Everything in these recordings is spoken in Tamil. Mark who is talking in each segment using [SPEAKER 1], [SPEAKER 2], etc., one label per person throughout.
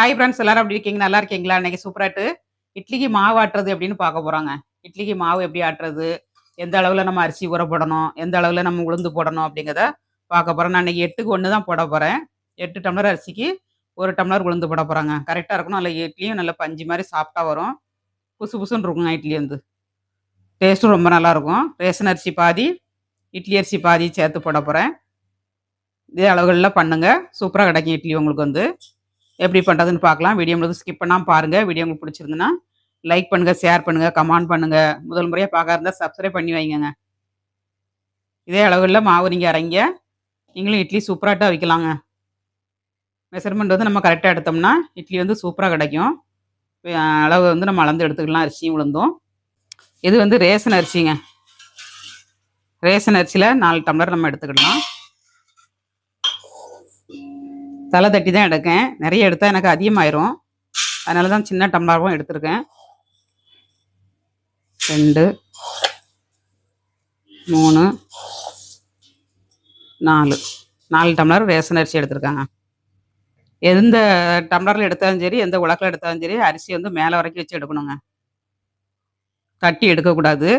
[SPEAKER 1] ஹாய் ஃப்ரெண்ட்ஸ் எல்லாரும் அப்படி இருக்கீங்க? நல்லா இருக்கீங்களா? இன்னைக்கு சூப்பராட்டு இட்லிக்கு மாவு ஆட்டுறது அப்படின்னு பார்க்க போகிறாங்க இட்லிக்கு மாவு எப்படி ஆட்டுறது? எந்த அளவில் நம்ம அரிசி ஊற போடணும்? எந்த அளவில் நம்ம உளுந்து போடணும்? அப்படிங்கிறத பார்க்க போகிறேன் நான் இன்னைக்கு எட்டுக்கு ஒன்று தான் போட போகிறேன் எட்டு டம்ளர் அரிசிக்கு ஒரு டம்ளர் உளுந்து போட போகிறாங்க கரெக்டாக இருக்கணும். நல்ல இட்லியும் நல்ல பஞ்சு மாதிரி சாப்பிட்டா வரும். புசு புசுன்னு இருக்குங்க இட்லி வந்து. டேஸ்ட்டும் ரொம்ப நல்லாயிருக்கும் ரேஷன் அரிசி பாதி இட்லி அரிசி பாதி சேர்த்து போட போகிறேன் இதே அளவுகளில் பண்ணுங்கள் சூப்பராக கிடைக்கும் இட்லி உங்களுக்கு வந்து. எப்படி பண்ணுறதுன்னு பார்க்கலாம். வீடியோ முழுக்க ஸ்கிப் பண்ணாமல் பாருங்கள் வீடியோ உங்களுக்கு பிடிச்சிருந்துன்னா லைக் பண்ணுங்கள் ஷேர் பண்ணுங்கள் கமெண்ட் பண்ணுங்கள் முதல் முறையாக பார்க்க இருந்தால் சப்ஸ்கிரைப் பண்ணி வைங்கங்க. இதே அளவில் மாவு நீங்கள் இறங்க நீங்களும் இட்லி சூப்பராகட்டாக வைக்கலாங்க. மெஷர்மெண்ட் வந்து நம்ம கரெக்டாக எடுத்தோம்னா இட்லி வந்து சூப்பராக கிடைக்கும். அளவு வந்து நம்ம அளந்து எடுத்துக்கலாம். அரிசியும் உளுந்தும். இது வந்து ரேஷன் அரிசிங்க. ரேஷன் அரிசியில் நாலு டம்ளர் நம்ம எடுத்துக்கிடலாம் தலை தட்டி தான் எடுக்கேன். நிறைய எடுத்தால் எனக்கு அதிகமாயிரும். அதனால தான் சின்ன டம்ளாகவும் எடுத்திருக்கேன். ரெண்டு மூணு நாலு. நாலு டம்ளர் ரேஷன் அரிசி எடுத்திருக்காங்க. எந்த டம்ளரில் எடுத்தாலும் சரி எந்த உலக்கில் எடுத்தாலும் சரி அரிசி வந்து மேலே வரைக்கும் வச்சு எடுக்கணுங்க. தட்டி எடுக்கக்கூடாது.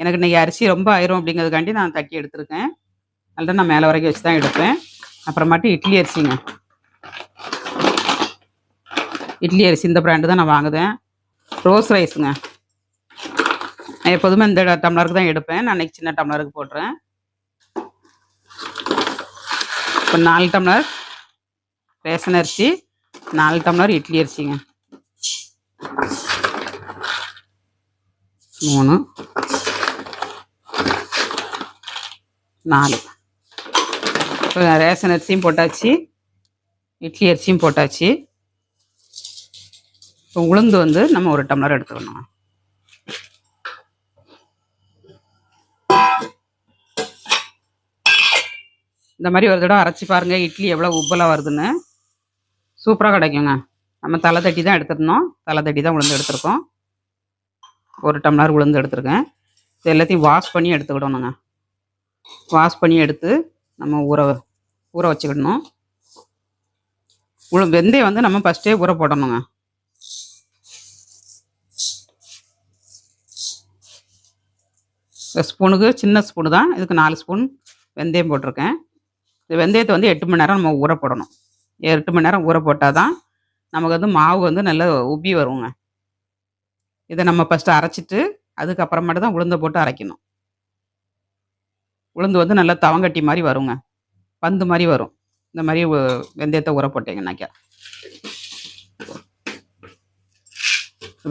[SPEAKER 1] எனக்கு இன்றைக்கி அரிசி ரொம்ப ஆயிரும் அப்படிங்கிறதுக்காண்டி நான் தட்டி எடுத்திருக்கேன். அதனால நான் மேலே வரைக்கும் வச்சு தான் எடுப்பேன். அப்புறமாட்டு இட்லி அரிசிங்க. இட்லி அரிசி இந்த பிராண்டு தான் நான் வாங்குவேன். ரோஸ் ரைஸுங்க நான் எப்போதுமே இந்த டம்ளருக்கு தான் எடுப்பேன். நான் அன்றைக்கி சின்ன டம்ளருக்கு போடுறேன். இப்போ நாலு டம்ளர் ரேஷன் அரிசி நாலு டம்ளர் இட்லி அரிசிங்க. மூணு நாலு. இப்போ ரேஷன் அரிசியும் போட்டாச்சு. இட்லி அரிசியும் போட்டாச்சு. இப்போ உளுந்து வந்து நம்ம ஒரு டம்ளர் எடுத்துக்கணும்? இந்த மாதிரி ஒரு தடவை அரைச்சி பாருங்கள் இட்லி எவ்வளோ உப்பலாக வருதுன்னு. சூப்பராக கிடைக்குங்க. நம்ம தலை தட்டி தான் எடுத்துருந்தோம். தலை தட்டி தான் உளுந்து எடுத்திருக்கோம். ஒரு டம்ளர் உளுந்து எடுத்துருக்கேன். இது எல்லாத்தையும் வாஷ் பண்ணி எடுத்துக்கிடணுங்க. வாஷ் பண்ணி எடுத்து நம்ம ஊற ஊற வச்சுக்கிடணும். உளு வெந்தயம் வந்து நம்ம ஃபஸ்ட்டே ஊற போடணுங்க. ஸ்பூனுக்கு சின்ன ஸ்பூனு தான். இதுக்கு நாலு ஸ்பூன் வெந்தயம் போட்டிருக்கேன். இந்த வெந்தயத்தை வந்து எட்டு மணி நேரம் நம்ம ஊற போடணும். எட்டு மணி நேரம் ஊற போட்டால் தான் நமக்கு வந்து மாவு வந்து நல்லா உப்பி வருங்க. இதை நம்ம ஃபஸ்ட்டு அரைச்சிட்டு அதுக்கப்புறமேட்டு தான் உளுந்தை போட்டு அரைக்கணும். உளுந்து வந்து நல்லா தவங்கட்டி மாதிரி வருங்க. பந்து மாதிரி வரும். இந்த மாதிரி வெந்தயத்தை உர போட்டீங்கன்னாக்கா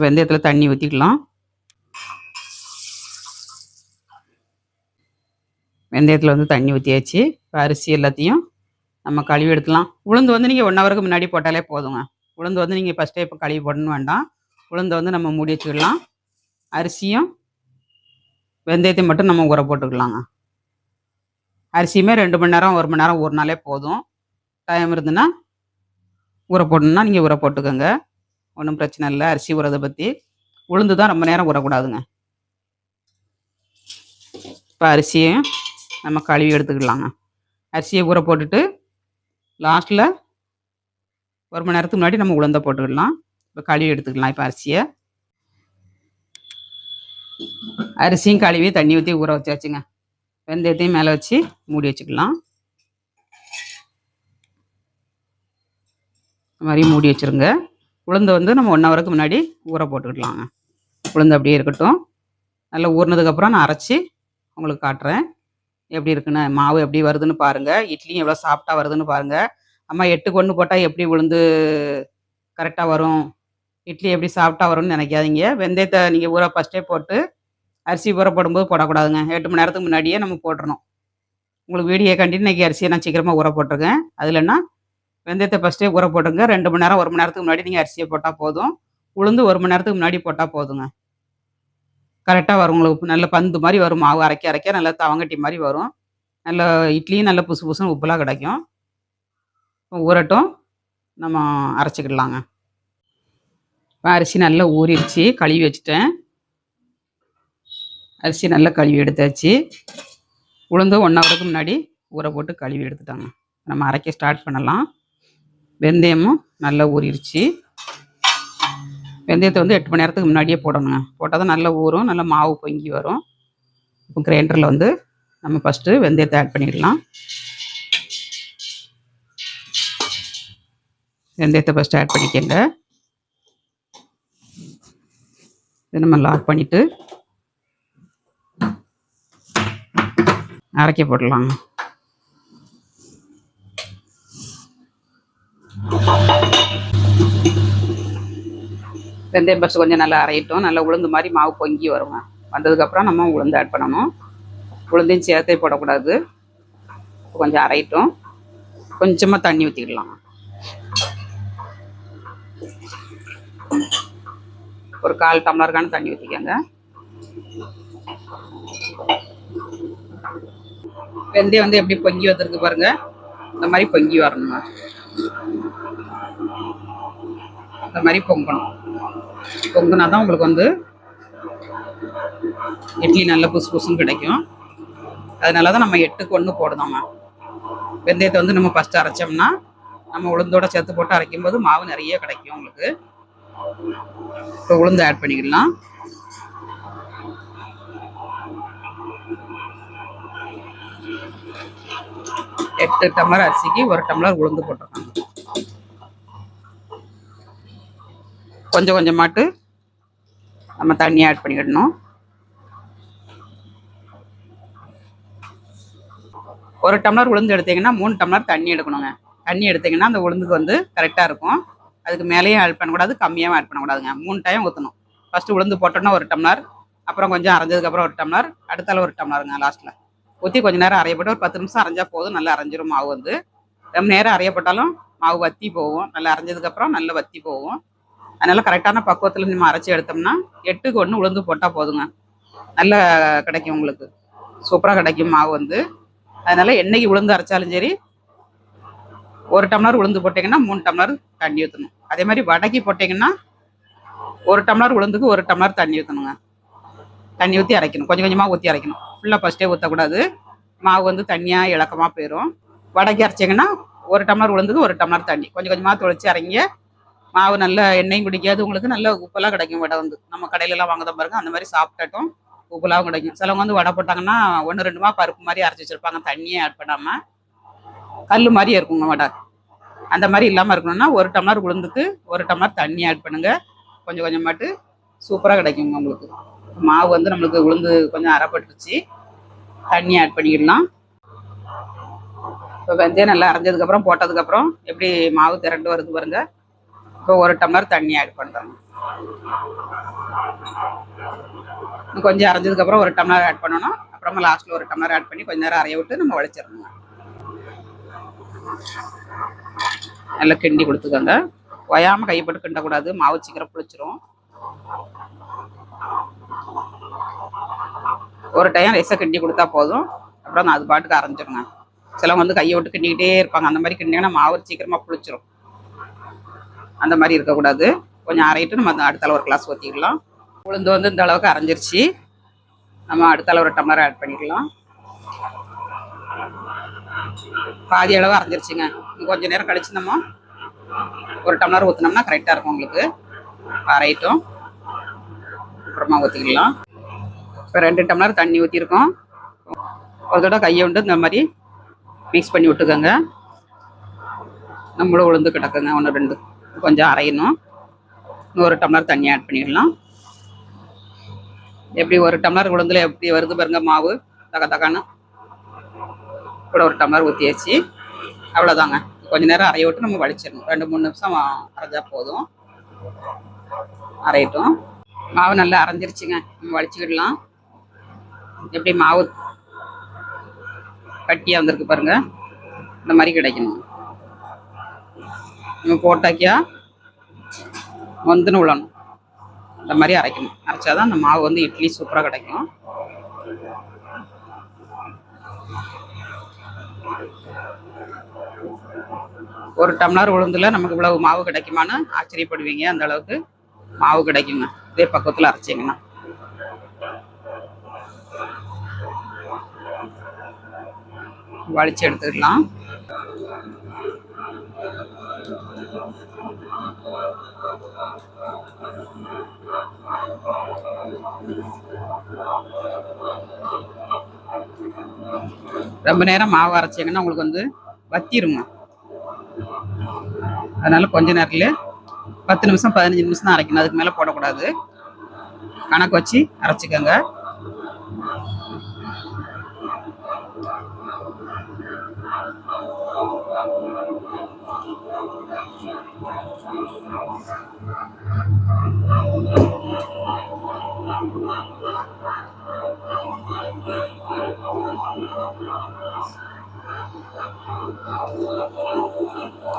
[SPEAKER 1] வெந்தயத்தில் தண்ணி ஊற்றிக்கலாம் வெந்தயத்தில் வந்து தண்ணி ஊற்றியாச்சு இப்போ அரிசி எல்லாத்தையும் நம்ம கழுவி எடுத்துலாம் உளுந்து வந்து நீங்கள் ஒன் ஹவருக்கு முன்னாடி போட்டாலே போதுங்க. உளுந்து வந்து நீங்கள் ஃபஸ்ட்டே இப்போ கழுவி போடணும் வேண்டாம். உளுந்து வந்து நம்ம மூடி வச்சுக்கலாம். அரிசியும் வெந்தயத்தையும் மட்டும் நம்ம ஊற போட்டுக்கலாங்க. அரிசியுமே ரெண்டு மணி நேரம் ஒரு மணி நேரம் ஊறினாலே போதும். டைம் இருந்ததுன்னா ஊற போடணுன்னா நீங்கள் ஊற போட்டுக்கோங்க. ஒன்றும் பிரச்சனை இல்லை. அரிசி ஊறதை பற்றி உளுந்து தான் ரொம்ப நேரம் ஊறக்கூடாதுங்க. இப்போ அரிசியும் நம்ம கழுவி எடுத்துக்கலாங்க. அரிசியை ஊற போட்டுட்டு லாஸ்ட்டில் ஒரு மணி நேரத்துக்கு முன்னாடி நம்ம உளுந்த போட்டுக்கலாம். இப்போ கழுவி எடுத்துக்கலாம். இப்போ அரிசியை. அரிசியும் கழுவி தண்ணி ஊற்றி ஊற வச்சாச்சுங்க. வெந்தயத்தையும் மேலே வச்சு மூடி வச்சுக்கலாம். இந்த மாதிரி மூடி வச்சுருங்க. உளுந்து வந்து நம்ம ஒன் ஹவருக்கு முன்னாடி ஊற போட்டுக்கலாங்க. உளுந்து அப்படியே இருக்கட்டும். நல்லா ஊறினதுக்கப்புறம் நான் அரைச்சி உங்களுக்கு காட்டுறேன். எப்படி இருக்குன்னு மாவு எப்படி வருதுன்னு பாருங்கள் இட்லியும் எவ்வளோ சாஃப்டாக வருதுன்னு பாருங்கள் அம்மா எட்டுக்கு ஒன்று போட்டால் எப்படி உளுந்து கரெக்டாக வரும்? இட்லி எப்படி சாஃப்டாக வரும்னு நினைக்காதீங்க. வெந்தயத்தை நீங்கள் ஊற ஃபஸ்ட்டே போட்டு அரிசி ஊற போடும்போது போடக்கூடாதுங்க. எட்டு மணி நேரத்துக்கு முன்னாடியே நம்ம போட்டுறணும். உங்களுக்கு வீடியோ கண்டிப்பாக இன்றைக்கி அரிசியை நான் சீக்கிரமாக ஊற போட்டிருக்கேன். அதுலன்னா வெந்தயத்தை ஃபஸ்ட்டே ஊற போட்டுங்க. ரெண்டு மணி நேரம் ஒரு மணி நேரத்துக்கு முன்னாடி நீங்கள் அரிசியை போட்டால் போதும். உளுந்து ஒரு மணி நேரத்துக்கு முன்னாடி போட்டால் போதுங்க. கரெக்டாக வரும். உங்களுக்கு நல்ல பந்து மாதிரி வரும். மாவு அரைக்க அரைக்க நல்லா தவங்கட்டி மாதிரி வரும். நல்ல இட்லியும் நல்ல புசு புசுன்னு உப்புலாம் கிடைக்கும். ஊறட்டும். நம்ம அரைச்சிக்கிடலாங்க. இப்போ அரிசி நல்லா ஊறிடுச்சு. கழுவி வச்சுட்டேன். அரிசி நல்லா கழுவி எடுத்தாச்சு. உளுந்து ஒன் ஹவருக்கு முன்னாடி ஊற போட்டு கழுவி எடுத்துட்டாங்க. நம்ம அரைக்க ஸ்டார்ட் பண்ணலாம். வெந்தயமும் நல்லா ஊறிடுச்சு. வெந்தயத்தை வந்து எட்டு மணி நேரத்துக்கு முன்னாடியே போடணுங்க. போட்டால் தான் நல்லா ஊறும் நல்லா மாவு பொங்கி வரும். இப்போ கிரைண்டரில் வந்து நம்ம ஃபஸ்ட்டு வெந்தயத்தை ஆட் பண்ணிடலாம். வெந்தயத்தை ஃபஸ்ட்டு ஆட் பண்ணிக்கங்க. இதை நம்ம லாக் பண்ணிவிட்டு அரைக்க போடலாங்க. வெந்தயம் ஃபஸ்ட்டு கொஞ்சம் நல்லா அரையிட்டோம். நல்லா உளுந்து மாதிரி மாவு பொங்கி வருங்க வந்ததுக்கப்புறம் நம்ம உளுந்து ஆட் பண்ணணும். உளுந்தையும் சேர்த்தே போடக்கூடாது. கொஞ்சம் அரையிட்டோம். கொஞ்சமாக தண்ணி ஊற்றிக்கலாம் ஒரு கால் டம்ளருக்கான தண்ணி ஊற்றிக்கோங்க வெந்தயம் வந்து எப்படி பொங்கி வந்திருக்கு பாருங்க. இந்த மாதிரி பொங்கி வரணுங்க. இந்த மாதிரி பொங்கணும். பொங்குனா தான் உங்களுக்கு வந்து இட்லி நல்ல புசு புசுன்னு கிடைக்கும். அதனால தான் நம்ம எட்டுக்கு ஒன்று போடுதோங்க வெந்தயத்தை வந்து நம்ம ஃபஸ்ட்டு அரைச்சோம்னா நம்ம உளுந்தோட சேர்த்து போட்டு அரைக்கும் போது மாவு நிறைய கிடைக்கும் உங்களுக்கு. இப்போ உளுந்து ஆட் பண்ணிக்கலாம். எட்டு டம்ளர் அரிசிக்கு ஒரு டம்ளர் உளுந்து போட்டிருக்காங்க கொஞ்சம் கொஞ்சமாட்டு நம்ம தண்ணி ஆட் பண்ணிக்கிடணும் ஒரு டம்ளர் உளுந்து எடுத்தீங்கன்னா மூணு டம்ளர் தண்ணி எடுக்கணுங்க. தண்ணி எடுத்தீங்கன்னா அந்த உளுந்துக்கு வந்து கரெக்டாக இருக்கும். அதுக்கு மேலேயும் ஆட் பண்ணக்கூடாது கம்மியாகவும் ஆட் பண்ணக்கூடாதுங்க. மூணு டைம் ஊற்றணும் ஃபஸ்ட்டு உளுந்து போட்டோன்னா ஒரு டம்ளர் அப்புறம் கொஞ்சம் அரைஞ்சதுக்கப்புறம் ஒரு டம்ளர் அடுத்தால ஒரு டம்ளருங்க லாஸ்ட்டில் ஊற்றி கொஞ்சம் நேரம் அரையப்பட்டு ஒரு பத்து நிமிஷம் அரைஞ்சா போதும் நல்லா அரைஞ்சிரும் மாவு வந்து. ரொம்ப நேரம் அரையப்பட்டாலும் மாவு வத்தி போகும். நல்லா அரைஞ்சதுக்கப்புறம் நல்லா வத்தி போகும். அதனால் கரெக்டான பக்குவத்தில் நம்ம அரைச்சி எடுத்தோம்னா எட்டுக்கு ஒன்று உளுந்து போட்டால் போதுங்க. நல்லா கிடைக்கும் உங்களுக்கு. சூப்பராக கிடைக்கும் மாவு வந்து. அதனால் எண்ணெய்க்கு உளுந்து அரைச்சாலும் சரி ஒரு டம்ளர் உளுந்து போட்டிங்கன்னா மூணு டம்ளர் தண்ணி ஊற்றணும் அதே மாதிரி வடக்கி போட்டிங்கன்னா ஒரு டம்ளர் உளுந்துக்கு ஒரு டம்ளர் தண்ணி ஊற்றணுங்க தண்ணி ஊற்றி அரைக்கணும். கொஞ்சம் கொஞ்சமாக ஊற்றி அரைக்கணும். ஃபுல்லாக ஃபஸ்ட்டே ஊற்றக்கூடாது மாவு வந்து தண்ணியாக இலக்கமாக போயிடும் வடக்கி அரைச்சிங்கன்னா ஒரு டம்ளர் உளுந்துக்கு ஒரு டம்ளர் தண்ணி. கொஞ்சம் கொஞ்சமாக தொளிச்சு அரைங்க. மாவு நல்ல எண்ணெயும் குடிக்காது. உங்களுக்கு நல்ல உப்பெல்லாம் கிடைக்கும். வடை வந்து நம்ம கடையிலலாம் வாங்குறத பாருங்க அந்த மாதிரி சாப்பிட்டட்டும் உப்புலாம் கிடைக்கும். சிலவங்க வந்து வடை போட்டாங்கன்னா ஒன்று ரெண்டுமா பருப்பு மாதிரி அரைச்சி வச்சிருப்பாங்க. தண்ணியே ஆட் பண்ணாமல் கல் மாதிரியே இருக்குங்க வடை. அந்த மாதிரி இல்லாமல் இருக்கணும்னா ஒரு டம்ளர் உளுந்துக்கு ஒரு டம்ளர் தண்ணி ஆட் பண்ணுங்க. கொஞ்சம் கொஞ்சமாட்டு சூப்பராக கிடைக்குங்க உங்களுக்கு. மாவு வந்து நம்மளுக்கு உளுந்து கொஞ்சம் அரைப்பட்டுருச்சு. தண்ணி ஆட் பண்ணிக்கிடலாம். இப்போ வெந்தயம் நல்லா அரைஞ்சதுக்கப்புறம் போட்டதுக்கப்புறம் எப்படி மாவு திரண்டு வருது பாருங்கள் இப்போ ஒரு டம்ளர் தண்ணி ஆட் பண்ணுறோம் கொஞ்சம் அரைஞ்சதுக்கப்புறம் ஒரு டம்ளர் ஆட் பண்ணணும். அப்புறமா லாஸ்ட்டில் ஒரு டம்ளர் ஆட் பண்ணி கொஞ்ச நேரம் அரைய விட்டு நம்ம உழைச்சிடணுங்க நல்லா கிண்டி கொடுத்துக்கோங்க. ஒயாமல் கைப்பட்டு கிண்டக்கூடாது. மாவு சீக்கிரம் புளிச்சிரும். ஒரு டைம் ரைஸை கிண்டி கொடுத்தா போதும். அப்புறம் நான் அது பாட்டுக்கு அரைஞ்சிருங்க. சிலவங்க வந்து கையை விட்டு கிண்டிக்கிட்டே இருப்பாங்க. அந்த மாதிரி கிண்டிங்கன்னா மாவு சீக்கிரமாக புளிச்சிரும். அந்த மாதிரி இருக்கக்கூடாது. கொஞ்சம் அரைட்டு நம்ம அந்த அளவு ஒரு கிளாஸ் ஊற்றிக்கலாம் உளுந்து வந்து இந்த அளவுக்கு அரைஞ்சிருச்சு. நம்ம அடுத்தால ஒரு டம்ளர் ஆட் பண்ணிக்கலாம். பாதி அளவு அரைஞ்சிருச்சுங்க. கொஞ்ச கொஞ்சம் நேரம் கழிச்சு நம்ம ஒரு டம்ளர் ஊற்றினோம்னா கரெக்டாக இருக்கும் உங்களுக்கு. அரைட்டும் அப்புறமா ஊற்றிக்கலாம் இப்போ ரெண்டு டம்ளர் தண்ணி ஊற்றிருக்கோம் ஒரு தடவை கையை விட்டு இந்த மாதிரி மிக்ஸ் பண்ணி விட்டுக்கோங்க. நம்மளும் உளுந்து கிடக்குங்க. ஒன்று ரெண்டு. கொஞ்சம் அரையணும். இன்னும் ஒரு டம்ளர் தண்ணி ஆட் பண்ணிடலாம். எப்படி ஒரு டம்ளர் உளுந்தில் எப்படி வருது பாருங்க மாவு தக தகான்னு. கூட ஒரு டம்ளர் ஊற்றியாச்சு அவ்வளோதாங்க கொஞ்ச நேரம் அரைய விட்டு நம்ம வலிச்சிடணும் ரெண்டு மூணு நிமிஷம் அரைஞ்சா போதும். அரையட்டும். மாவு நல்லா அரைஞ்சிருச்சுங்க. நம்ம வலிச்சுக்கிடலாம் எப்படி மாவு கட்டியாக வந்திருக்கு பாருங்க. இந்த மாதிரி கிடைக்கணும். நம்ம போட்டாக்கியா வந்துன்னு விழணும் இந்த மாதிரி அரைக்கணும். அரைச்சா தான் அந்த மாவு வந்து இட்லி சூப்பராக கிடைக்கும். ஒரு டம்ளர் உளுந்தில் நமக்கு இவ்வளவு மாவு கிடைக்குமான்னு ஆச்சரியப்படுவீங்க. அந்த அளவுக்கு மாவு கிடைக்குங்க. இதே பக்கத்தில் அரைச்சிங்கன்னா. வலிச்சு எடுத்துக்கலாம். ரொம்ப நேரம் மாவு அரைச்சிங்கன்னா உங்களுக்கு வந்து வத்திருங்க அதனால கொஞ்ச நேரத்தில் பத்து நிமிஷம் பதினஞ்சு நிமிஷம் தான் அரைக்கணும். அதுக்கு மேலே போடக்கூடாது. கணக்கு வச்சு அரைச்சிக்கோங்க.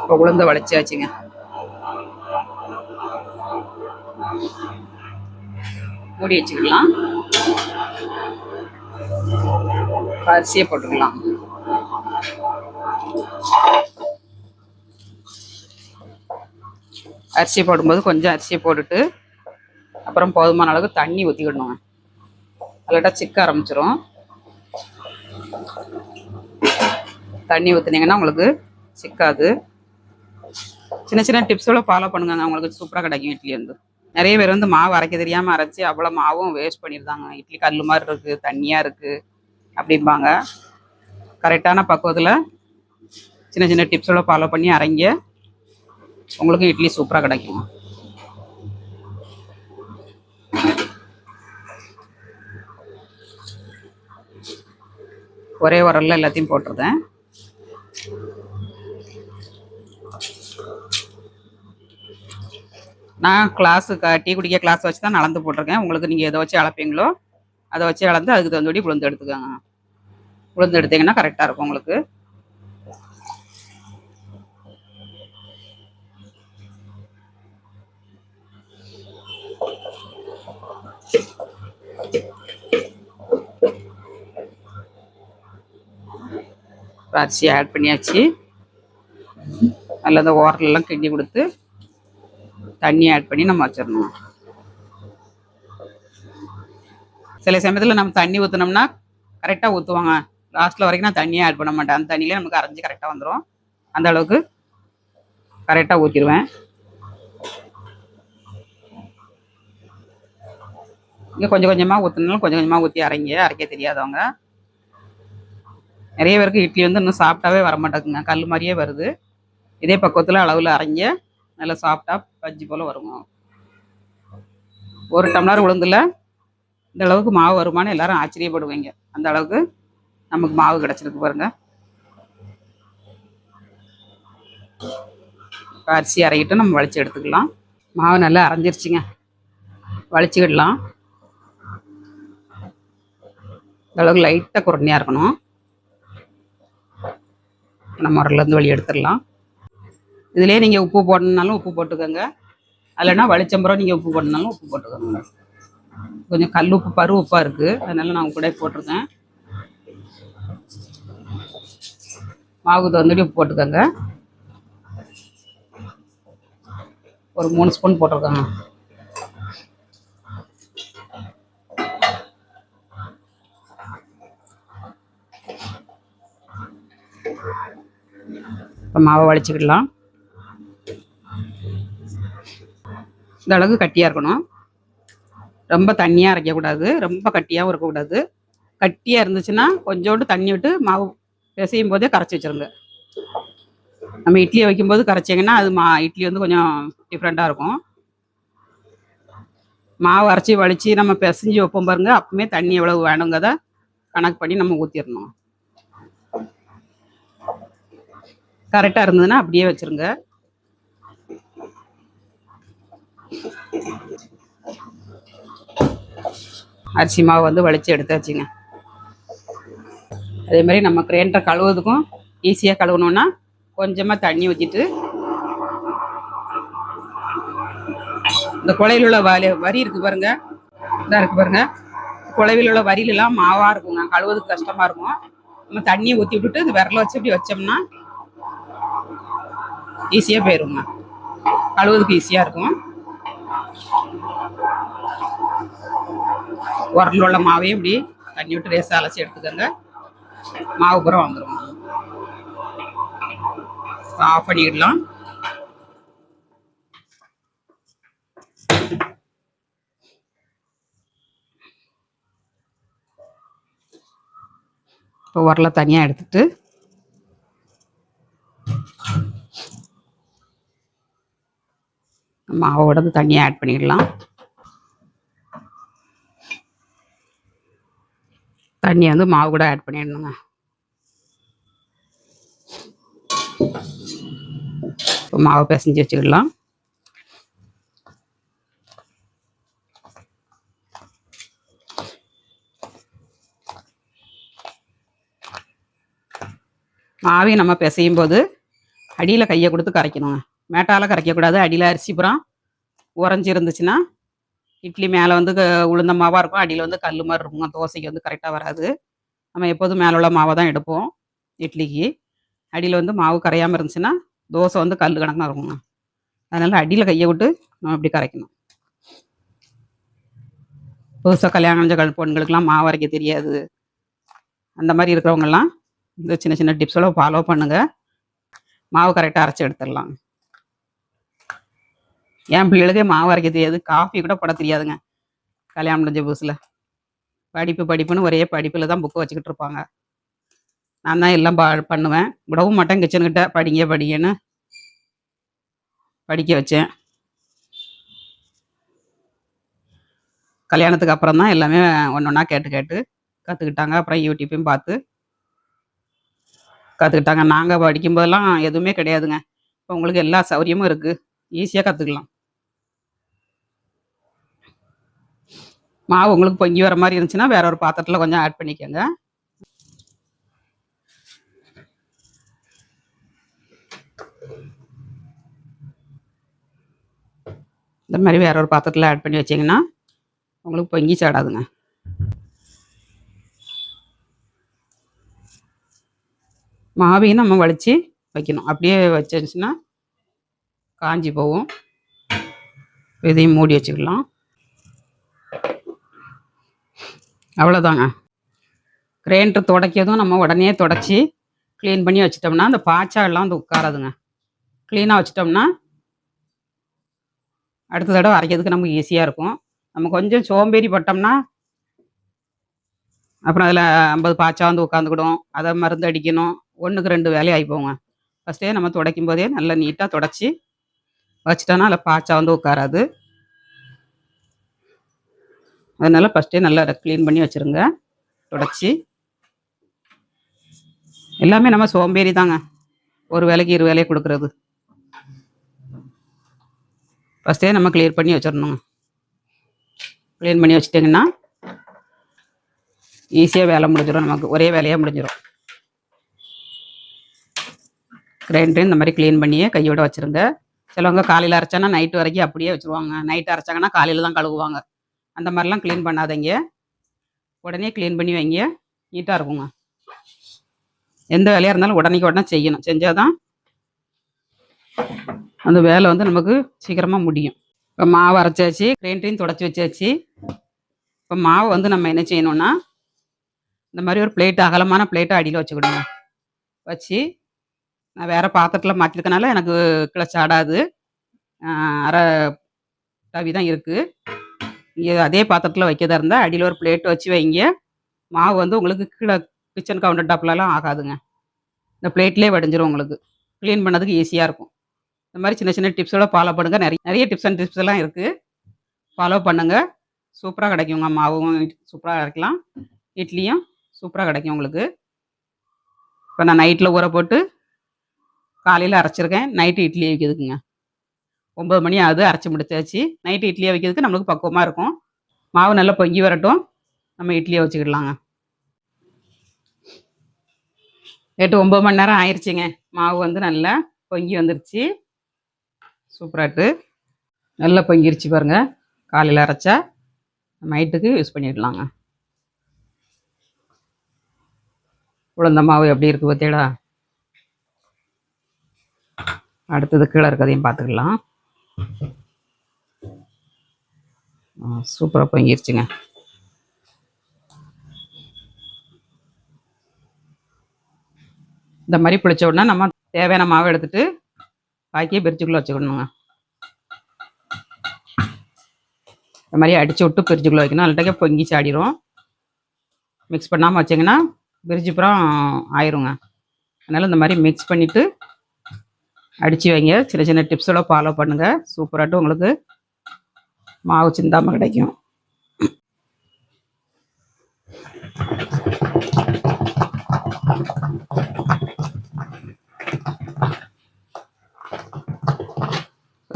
[SPEAKER 1] இப்போ உளுந்த வளைச்சாச்சுங்க மூடி வச்சுக்கலாம். அரிசியை போட்டுக்கலாம். அரிசியை போடும்போது கொஞ்சம் அரிசியை போட்டுட்டு அப்புறம் போதுமான அளவுக்கு தண்ணி ஊற்றிக்கிடணும் அல்லாட்டா சிக்க ஆரம்பிச்சிரும். தண்ணி ஊற்றுனீங்கன்னா உங்களுக்கு சிக்காது. சின்ன சின்ன டிப்ஸோட ஃபாலோ பண்ணுங்க. அவங்களுக்கு சூப்பராக கிடைக்கும் இட்லி வந்து. நிறைய பேர் வந்து மாவு அரைக்க தெரியாமல் அரைச்சி அவ்வளோ மாவும் வேஸ்ட் பண்ணியிருந்தாங்க இட்லி கல் மாதிரி இருக்குது தண்ணியாக இருக்குது அப்படிம்பாங்க. கரெக்டான பக்குவத்தில் சின்ன சின்ன டிப்ஸோட ஃபாலோ பண்ணி அரைங்க. உங்களுக்கு இட்லி சூப்பராக கிடைக்கும். ஒரே உரலில் எல்லாத்தையும் போட்டுருந்தேன் நான் கிளாஸு டீ குடிக்க கிளாஸ் வச்சு தான் நடந்து போட்டிருக்கேன். உங்களுக்கு நீங்கள் எதை வச்சு அளப்பீங்களோ அதை வச்சு அளந்து அதுக்கு தகுந்தபடி உளுந்து எடுத்துக்கோங்க. உளுந்து எடுத்தீங்கன்னா கரெக்டாக இருக்கும் உங்களுக்கு. அரிசி ஆட் பண்ணியாச்சு. நல்லா அந்த ஓரலெல்லாம் கிண்டி கொடுத்து தண்ணி ஆட் பண்ணி நம்ம வச்சிடணும். சில சமயத்தில் நம்ம தண்ணி ஊற்றினோம்னா கரெக்டாக ஊற்றுவாங்க லாஸ்ட்டில் வரைக்கும் நான் தண்ணியே ஆட் பண்ண மாட்டேன். அந்த தண்ணியிலே நமக்கு அரைஞ்சி கரெக்டாக வந்துடும் அந்த அளவுக்கு கரெக்டாக ஊற்றிடுவேன் இங்கே கொஞ்சம் கொஞ்சமாக ஊற்றினாலும் கொஞ்சம் கொஞ்சமாக ஊற்றி அரைங்க. அரைக்க தெரியாதவங்க. நிறைய பேருக்கு இட்லி வந்து இன்னும் சாப்பிட்டாவே வர மாட்டேங்குங்க கல் மாதிரியே வருது. இதே பக்கத்தில் அளவில் அரைங்க. நல்லா சாஃப்டாக பஜ்ஜி போல் வருங்க ஒரு டம்ளர் உளுந்தில் இந்த அளவுக்கு மாவு வருமானு எல்லாரும் ஆச்சரியப்படுவீங்க. அந்த அளவுக்கு நமக்கு மாவு கிடச்சிருக்கு பாருங்க. அரிசி அரைக்கிட்டு நம்ம வலிச்சு எடுத்துக்கலாம். மாவு நல்லா அரைஞ்சிருச்சுங்க. வலிச்சுக்கிடலாம். இந்த அளவுக்கு லைட்டாக குரணியாக இருக்கணும். நம்ம உரலேருந்து வழி எடுத்துடலாம். இதுலேயே நீங்கள் உப்பு போடணுன்னாலும் உப்பு போட்டுக்கோங்க. இல்லைன்னா வலிச்சம்பரம் நீங்கள் உப்பு போடணுனாலும் உப்பு போட்டுக்கோங்க கொஞ்சம் கல் உப்பு பரு உப்பாக இருக்குது அதனால் நான் கூட போட்டிருக்கேன். மாவு தந்துட்டு உப்பு போட்டுக்கோங்க. ஒரு மூணு ஸ்பூன் போட்டிருக்கோங்க இப்போ மாவை வலிச்சுக்கிடலாம் இந்த அளவுக்கு கட்டியாக இருக்கணும். ரொம்ப தண்ணியாக அரைக்கக்கூடாது ரொம்ப கட்டியாகவும் இருக்கக்கூடாது கட்டியாக இருந்துச்சுன்னா கொஞ்சோண்டு தண்ணி விட்டு மாவு பிசையும் போதே கரைச்சி வச்சிருங்க. நம்ம இட்லியை வைக்கும்போது கரைச்சிங்கன்னா அது மா இட்லி வந்து கொஞ்சம் டிஃப்ரெண்ட்டாக இருக்கும். மாவு அரைச்சி வலிச்சு நம்ம பிசைஞ்சு வைப்போம் பாருங்க. அப்பவுமே தண்ணி எவ்வளவு வேணுங்கிறத கணக்கு பண்ணி நம்ம ஊற்றிடணும் கரெக்டாக இருந்ததுன்னா அப்படியே வச்சிருங்க. அரிசி மாவு வந்து வலிச்சு எடுத்தாச்சுங்க அதே மாதிரி நம்ம கிரைண்டரை கழுவுறதுக்கும் ஈஸியாக கழுவணும்னா கொஞ்சமாக தண்ணி ஊற்றிட்டு இந்த குலையில் உள்ள வலி வரி இருக்கு பாருங்க. இதாக இருக்கு பாருங்க. குழவில் உள்ள வரியிலலாம் மாவாக இருக்குங்க. கழுவுறதுக்கு கஷ்டமாக இருக்கும். நம்ம தண்ணியை ஊற்றி விட்டுட்டு இந்த விரல வச்சு இப்படி வச்சோம்னா ஈஸியாக போயிருங்க. கழுவுறதுக்கு ஈஸியாக இருக்கும். உரல் உள்ள மாவையும் இப்படி தண்ணி விட்டு ரேசாக அலசி எடுத்துக்கோங்க. மாவு பூரா வந்துடும் ஆஃப் பண்ணிடலாம். இப்போ உரலை தனியாக எடுத்துட்டு மாவோட வந்து தண்ணியை ஆட் பண்ணிடலாம். தண்ணியை வந்து மாவு கூட ஆட் பண்ணிடணுங்க. இப்போ மாவு பிசைஞ்சு வச்சுக்கிடலாம். மாவையும் நம்ம பிசையும் போது அடியில் கையை கொடுத்து கரைக்கணுங்க. மேட்டால் கரைக்கக்கூடாது. அடியில் அரிசி புறம் உறைஞ்சி இருந்துச்சுன்னா இட்லி மேலே வந்து உளுந்த மாவாக இருக்கும். அடியில் வந்து கல் மாதிரி இருக்கும் தோசைக்கு வந்து கரெக்டாக வராது. நம்ம எப்போதும் மேலே உள்ள மாவை தான் எடுப்போம் இட்லிக்கு. அடியில் வந்து மாவு கரையாமல் இருந்துச்சுன்னா தோசை வந்து கல் கணக்காக இருக்குங்க. அதனால் அடியில் கையை விட்டு நம்ம இப்படி கரைக்கணும். புதுசாக கல்யாணம் செஞ்ச கல் பொண்களுக்கெல்லாம் மாவு அரைக்க தெரியாது. அந்த மாதிரி இருக்கிறவங்கெல்லாம் இந்த சின்ன சின்ன டிப்ஸெல்லாம் ஃபாலோ பண்ணுங்கள் மாவு கரெக்டாக அரைச்சி எடுத்துடலாம். என் பிள்ளைகளுக்கே மாவு அரைக்க தெரியாது. காஃபி கூட போட தெரியாதுங்க. கல்யாணம் முடிஞ்ச புதுசில். படிப்பு படிப்புன்னு ஒரே படிப்பில் தான் புக்கை வச்சுக்கிட்டு இருப்பாங்க. நான் தான் எல்லாம் பா பண்ணுவேன். விடவும் மாட்டேன் கிச்சன்கிட்ட படிங்க படிங்கன்னு படிக்க வச்சேன். கல்யாணத்துக்கு அப்புறம் தான் எல்லாமே ஒன்று ஒன்றா கேட்டு கேட்டு கற்றுக்கிட்டாங்க அப்புறம் யூடியூப்பையும் பார்த்து கற்றுக்கிட்டாங்க நாங்கள் படிக்கும்போதெல்லாம் எதுவுமே கிடையாதுங்க. இப்போ உங்களுக்கு எல்லா சௌகரியமும் இருக்குது ஈஸியாக கற்றுக்கலாம் மாவு உங்களுக்கு பொங்கி வர மாதிரி இருந்துச்சுன்னா வேற ஒரு பாத்திரத்தில் கொஞ்சம் ஆட் பண்ணிக்கோங்க. இந்த மாதிரி வேற ஒரு பாத்திரத்தில் ஆட் பண்ணி வச்சிங்கன்னா உங்களுக்கு பொங்கி சாடாதுங்க. மாவையும் நம்ம வலிச்சு வைக்கணும். அப்படியே வச்சிருந்துச்சுன்னா காஞ்சி போகும். இதையும் மூடி வச்சுக்கலாம். அவ்வளோதாங்க கிரைண்டர் துடைக்கிறதும் நம்ம உடனே தொடச்சி க்ளீன் பண்ணி வச்சிட்டோம்னா அந்த பாய்ச்சாலாம் வந்து உட்காராதுங்க. க்ளீனாக வச்சிட்டோம்னா அடுத்த தடவை அரைக்கிறதுக்கு நமக்கு ஈஸியாக இருக்கும். நம்ம கொஞ்சம் சோம்பேறி பட்டோம்னா அப்புறம் அதில் ஐம்பது பாய்ச்சா வந்து உட்காந்துக்கிடும் அதை மருந்து அடிக்கணும். ஒன்றுக்கு ரெண்டு வேலையாகி போங்க ஃபஸ்ட்டே நம்ம துடைக்கும் போதே நல்லா நீட்டாக தொடச்சி வச்சிட்டோன்னா அதில் பாய்ச்சா வந்து உட்காராது. அதனால் ஃபஸ்ட்டே நல்லா க்ளீன் பண்ணி வச்சுருங்க. தொடச்சி. எல்லாமே நம்ம சோம்பேறி தாங்க. ஒரு வேலைக்கு இரு வேலையை கொடுக்குறது. ஃபஸ்ட்டே நம்ம க்ளியர் பண்ணி வச்சிடணுங்க. க்ளீன் பண்ணி வச்சிட்டிங்கன்னா ஈஸியாக வேலை முடிஞ்சிடும் நமக்கு. ஒரே வேலையாக முடிஞ்சிடும். கிரைண்டர் இந்த மாதிரி க்ளீன் பண்ணியே கையோட வச்சுருங்க. சிலவங்க காலையில் அரைச்சானா நைட்டு வரைக்கும் அப்படியே வச்சுருவாங்க. நைட்டு அரைச்சாங்கன்னா காலையில் தான் கழுவுவாங்க. அந்த மாதிரிலாம் க்ளீன் பண்ணாதீங்க. உடனே க்ளீன் பண்ணி வைங்க. நீட்டாக இருக்குங்க. எந்த வேலையாக இருந்தாலும் உடனே உடனே செய்யணும். செஞ்சால் தான் அந்த வேலை வந்து நமக்கு சீக்கிரமாக முடியும். இப்போ மாவு அரைச்சாச்சு கிரைண்டரையும் தொடச்சி வச்சாச்சு. இப்போ மாவை வந்து நம்ம என்ன செய்யணும்னா இந்த மாதிரி ஒரு பிளேட் அகலமான பிளேட்டை அடியில் வச்சுக்கிடுங்க வச்சு நான் வேறு பாத்திரத்தில் மாற்றிருக்கனால எனக்கு கிளச்சாடாது அரை தவி தான் இருக்குது அதே பாத்திரத்தில் வைக்கிறதா இருந்தால் அடியில் ஒரு பிளேட் வச்சு வைங்க. மாவு வந்து உங்களுக்கு கீழே கிச்சன் கவுண்டர் டாப்லலாம் ஆகாதுங்க. இந்த பிளேட்லேயே வடிஞ்சிரும் உங்களுக்கு. க்ளீன் பண்ணதுக்கு ஈஸியாக இருக்கும். இந்த மாதிரி சின்ன சின்ன டிப்ஸோட ஃபாலோ பண்ணுங்கள் நிறைய நிறைய டிப்ஸ் அண்ட் டிப்ஸ் எல்லாம் இருக்குது ஃபாலோ பண்ணுங்கள் சூப்பராக கிடைக்குங்க மாவும். சூப்பராக கிடைக்கலாம் இட்லியும் சூப்பராக கிடைக்கும் உங்களுக்கு. இப்போ நான் நைட்டில் ஊற போட்டு காலையில் அரைச்சிருக்கேன். நைட்டு இட்லி வைக்கிறதுக்குங்க. ஒம்பது மணி ஆகுது அரைச்சி முடிச்சாச்சு. நைட்டு இட்லியை வைக்கிறதுக்கு நம்மளுக்கு பக்குவமாக இருக்கும். மாவு நல்லா பொங்கி வரட்டும். நம்ம இட்லியை வச்சுக்கிடலாங்க. எட்டு ஒம்பது மணி நேரம் ஆயிடுச்சுங்க மாவு வந்து நல்லா பொங்கி வந்துருச்சு. சூப்பராட்டு நல்லா பொங்கிருச்சு பாருங்கள் காலையில் அரைச்சா நைட்டுக்கு யூஸ் பண்ணிடலாங்க. உளுந்த மாவு எப்படி இருக்குது பார்த்தீங்களா அடுத்தது கீழே இருக்கிறதையும் பார்த்துக்கலாம். சூப்பராக பொங்கிருச்சுங்க. இந்த மாதிரி பிடிச்ச உடனே நம்ம தேவையான மாவு எடுத்துட்டு பாக்கியை பிரிச்சுக்குள்ளே வச்சுக்கணுங்க. இந்த மாதிரி அடிச்சு விட்டு பிரிச்சுக்குள்ளே வைக்கணும். அல்லாட்டே பொங்கி சாடிடும் மிக்ஸ் பண்ணாமல் வச்சிங்கன்னா பிரிச்சுப்புறம் ஆயிருங்க. அதனால் இந்த மாதிரி மிக்ஸ் பண்ணிவிட்டு அடித்து வைங்க. சின்ன சின்ன டிப்ஸோட ஃபாலோ பண்ணுங்கள் சூப்பராகட்டும் உங்களுக்கு மாவு சிந்தாமல் கிடைக்கும்.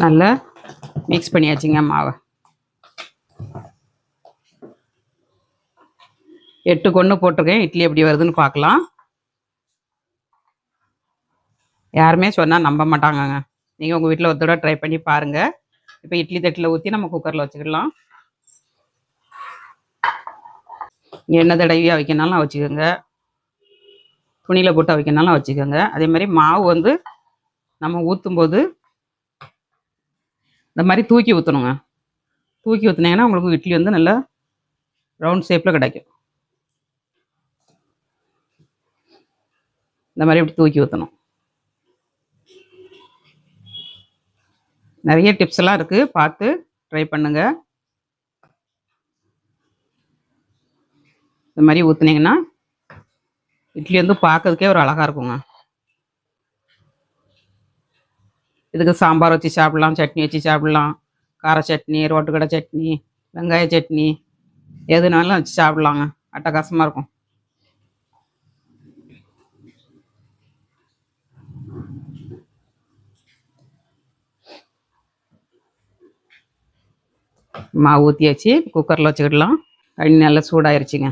[SPEAKER 1] நல்லா மிக்ஸ் பண்ணியாச்சுங்க மாவை. எட்டு கொன்று போட்டிருக்கேன். இட்லி எப்படி வருதுன்னு பார்க்கலாம். யாருமே சொன்னால் நம்ப மாட்டாங்கங்க. நீங்கள் உங்கள் வீட்டில் ஒரு தடவை ட்ரை பண்ணி பாருங்கள் இப்போ இட்லி தட்டில் ஊற்றி நம்ம குக்கரில் வச்சுக்கலாம் எண்ணெய் தடவியாக வைக்கணாலும் வச்சுக்கோங்க. துணியில் போட்டு வைக்கணாலும் வச்சுக்கோங்க. அதே மாதிரி மாவு வந்து நம்ம ஊற்றும்போது இந்த மாதிரி தூக்கி ஊற்றணுங்க தூக்கி ஊற்றுனீங்கன்னா உங்களுக்கு இட்லி வந்து நல்லா ரவுண்ட் ஷேப்பில் கிடைக்கும். இந்த மாதிரி இப்படி தூக்கி ஊற்றணும் நிறைய டிப்ஸ் எல்லாம் இருக்குது பார்த்து ட்ரை பண்ணுங்கள் இந்த மாதிரி ஊற்றுனீங்கன்னா இட்லி வந்து பார்க்கறதுக்கே ஒரு அழகாக இருக்குங்க. இதுக்கு சாம்பார் வச்சு சாப்பிட்லாம் சட்னி வச்சு சாப்பிட்லாம் கார சட்னி ரோட்டுக்கடை சட்னி வெங்காய சட்னி எதுனாலும் வச்சு சாப்பிட்லாங்க. அட்டகாசமாக இருக்கும். மாவு ஊற்றி வச்சு குக்கரில் வச்சுக்கிடலாம். தண்ணி நல்லா சூடாயிருச்சுங்க.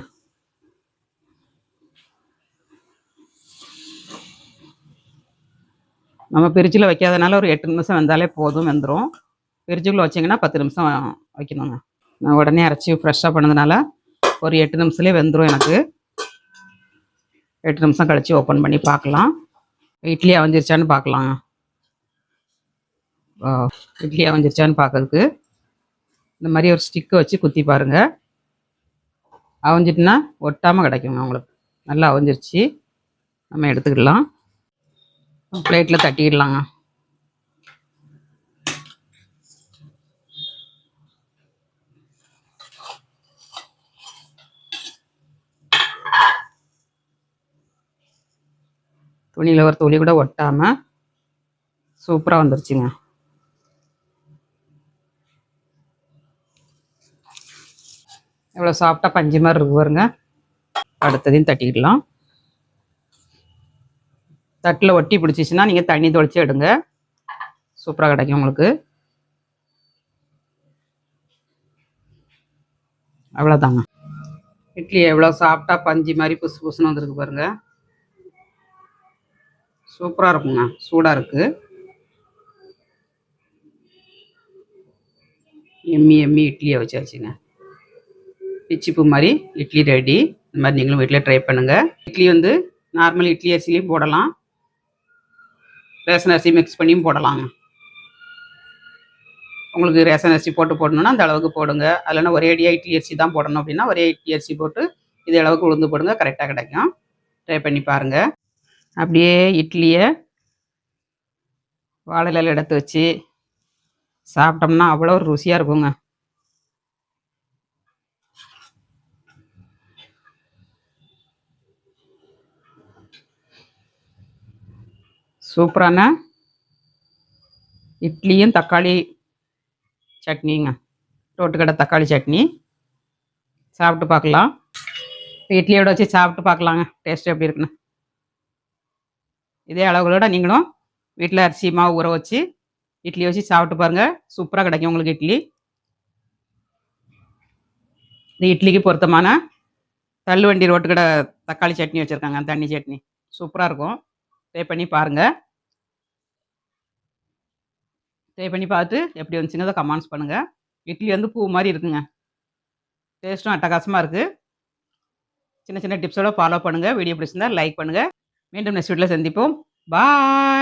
[SPEAKER 1] நம்ம பிரிட்ஜில் வைக்காதனால ஒரு எட்டு நிமிஷம் வெந்தாலே போதும் வெந்துடும் பிரிட்ஜுக்குள்ளே வச்சிங்கன்னா பத்து நிமிஷம் வைக்கணுங்க. நான் உடனே அரைச்சி ஃப்ரெஷ்ஷாக பண்ணதுனால ஒரு எட்டு நிமிஷத்துலேயே வெந்துடும் எனக்கு. எட்டு நிமிஷம் கழித்து ஓப்பன் பண்ணி பார்க்கலாம். இட்லி அவஞ்சிருச்சான்னு பார்க்கலாம் இட்லி அவஞ்சிருச்சான்னு பார்க்கறதுக்கு. இந்த மாதிரி ஒரு ஸ்டிக்கை வச்சு குத்தி பாருங்கள் அவஞ்சிட்டுனா ஒட்டாமல் கிடைக்குங்க உங்களுக்கு. நல்லா அவஞ்சிருச்சு. நம்ம எடுத்துக்கிடலாம். பிளேட்டில் தட்டிக்கிடலாங்க துணியில் ஒரு துளி கூட ஒட்டாமல் சூப்பராக வந்துருச்சுங்க. எவ்வளோ சாஃப்டாக பஞ்சு மாதிரி இருக்கு பாருங்க. அடுத்ததையும் தட்டிக்கிடலாம் தட்டில் ஒட்டி பிடிச்சிச்சின்னா நீங்கள் தண்ணி தொளிச்சு எடுங்க. சூப்பராக கிடைக்கும் உங்களுக்கு. அவ்வளோதாங்க இட்லி எவ்வளோ சாஃப்டாக பஞ்சு மாதிரி புசு புசுன்னு வந்திருக்கு பாருங்க. சூப்பராக இருக்குங்க. சூடாக இருக்குது எம்மி எம்மி இட்லியை வச்சாச்சுங்க. பிச்சிப்பு மாதிரி இட்லி ரெடி இந்த மாதிரி நீங்களும் வீட்டில் ட்ரை பண்ணுங்கள் இட்லி வந்து நார்மல் இட்லி அரிசிலையும் போடலாம். ரேஷன் அரிசி மிக்ஸ் பண்ணியும் போடலாங்க. உங்களுக்கு ரேஷன் அரிசி போட்டு போடணும்னா அந்த அளவுக்கு போடுங்க. இல்லைன்னா ஒரே அடியாக இட்லி அரிசி தான் போடணும் அப்படின்னா ஒரே இட்லி அரிசி போட்டு இதே அளவுக்கு உளுந்து போடுங்க. கரெக்டாக கிடைக்கும். ட்ரை பண்ணி பாருங்கள் அப்படியே இட்லியை வாழை இலையில எடுத்து வச்சு சாப்பிட்டோம்னா அவ்வளோ ஒரு ருசியாக இருக்குங்க. சூப்பரான இட்லியும் தக்காளி சட்னிங்க. தோட்டுக்கடை தக்காளி சட்னி. சாப்பிட்டு பார்க்கலாம். இப்போ இட்லியோட வச்சு சாப்பிட்டு பார்க்கலாங்க. டேஸ்ட் எப்படி இருக்குன்னு. இதே அளவுகளோட நீங்களும் வீட்டில் அரிசி மாவு ஊற வச்சு இட்லி வச்சு சாப்பிட்டு பாருங்கள் சூப்பராக கிடைக்கும் உங்களுக்கு இட்லி. இந்த இட்லிக்கு பொருத்தமான தள்ளுவண்டி ரோட்டுக்கடை தக்காளி சட்னி வச்சுருக்காங்க. தண்ணி சட்னி. சூப்பராக இருக்கும். ட்ரை பண்ணி பாருங்கள் ட்ரை பண்ணி பார்த்து எப்படி வந்துச்சுங்கிறத கமெண்ட்ஸ் பண்ணுங்கள் இட்லி வந்து பூ மாதிரி இருக்குங்க. டேஸ்ட்டும் அட்டகாசமாக இருக்குது சின்ன சின்ன டிப்ஸோட ஃபாலோ பண்ணுங்கள் வீடியோ பிடிச்சிருந்தா லைக் பண்ணுங்கள் மீண்டும் நெக்ஸ்ட் வீட்டில் சந்திப்போம். பாய்